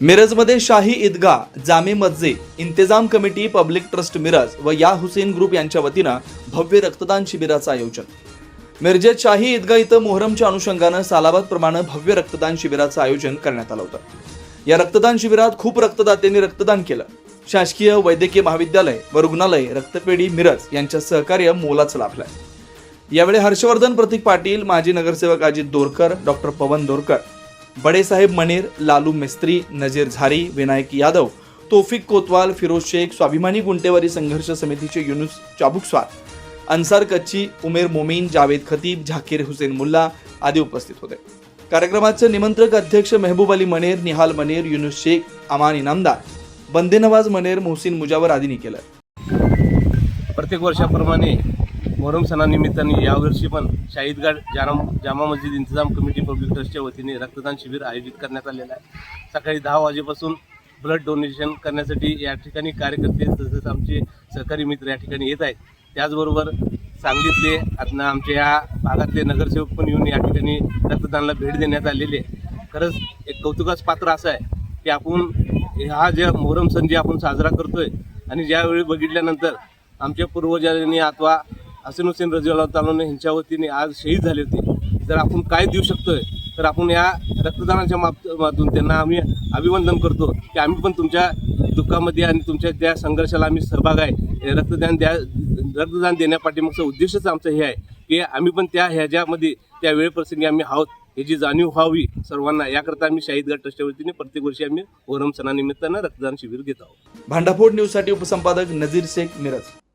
मिरजमध्ये शाही ईदगा जामे मस्जिद इंतजाम कमिटी पब्लिक ट्रस्ट मिरज व या हुसेन ग्रुप यांच्या वतीनं भव्य रक्तदान शिबिराचं आयोजन. मिरजेत शाही ईदगा इथं मोहरमच्या अनुषंगानं सालाबादप्रमाणे भव्य रक्तदान शिबिराचं आयोजन करण्यात आलं होतं. या रक्तदान शिबिरात खूप रक्तदात्यांनी रक्तदान केलं. शासकीय वैद्यकीय महाविद्यालय व रुग्णालय रक्तपेढी मिरज यांच्या सहकार्य मोलाचं लाभलं यावेळी हर्षवर्धन प्रतीक पाटील माजी नगरसेवक अजित दोरकर डॉक्टर पवन दोरकर बडेसाहेब मनेर लालू मिस्त्री नजीर झारी विनायक यादव तोफिक कोतवाल फिरोज शेख स्वाभिमानी गुंटेवारी संघर्ष समितीचे युनुस चाबुकस्वार अन्सार कच्ची उमेर मोमीन जावेद खतीब झाकीर हुसेन मुल्ला आदी उपस्थित होते. कार्यक्रमाचे निमंत्रक अध्यक्ष मेहबूब अली मनेर निहाल मनेर युनुस शेख अमान इनामदार बंदे नवाज मनेर मोहसिन मुजावर आदींनी केलं. प्रत्येक वर्षाप्रमाणे मोहरम सणानिमित्ताने यावर्षी पण शाहीदगाड जाम जामा मस्जिद इंतजाम कमिटी पब्लिक ट्रस्टच्या वतीने रक्तदान शिबिर आयोजित करण्यात आलेलं आहे. सकाळी दहा वाजेपासून ब्लड डोनेशन करण्यासाठी या ठिकाणी कार्यकर्ते तसेच आमचे सहकारी मित्र या ठिकाणी येत आहेत. त्याचबरोबर सांगलीतले आता आमच्या या भागातले नगरसेवक पण येऊन या ठिकाणी रक्तदानाला भेट देण्यात आलेली आहे. खरंच एक कौतुकास पात्र असं आहे की आपण हा ज्या मोहरम सण जे आपण साजरा करतोय आणि ज्यावेळी बघितल्यानंतर आमच्या पूर्वजांनी अथवा हसन हुसेन रजिवाला तालोने यांच्या वतीने आज शहीद झाले होते. जर आपण काय देऊ शकतोय तर आपण या रक्तदानाच्या माध्यमातून त्यांना आम्ही अभिवंदन करतो की आम्ही पण तुमच्या दुःखामध्ये आणि तुमच्या त्या संघर्षाला आम्ही सहभाग आहे. हे रक्तदान द्या रक्तदान देण्यापाठीमागचा उद्देशच आमचं हे आहे की आम्ही पण त्या ह्याच्यामध्ये त्या वेळप्रसंगी आम्ही आहोत. याची जाणीव व्हावी सर्वांना याकरता आम्ही शाहीदगड ट्रस्टच्या वतीने प्रत्येक वर्षी आम्ही ओरम सणानिमित्तानं रक्तदान शिबिर घेत आहोत. भांडाफोड न्यूजसाठी उपसंपादक नजीर शेख मिरज.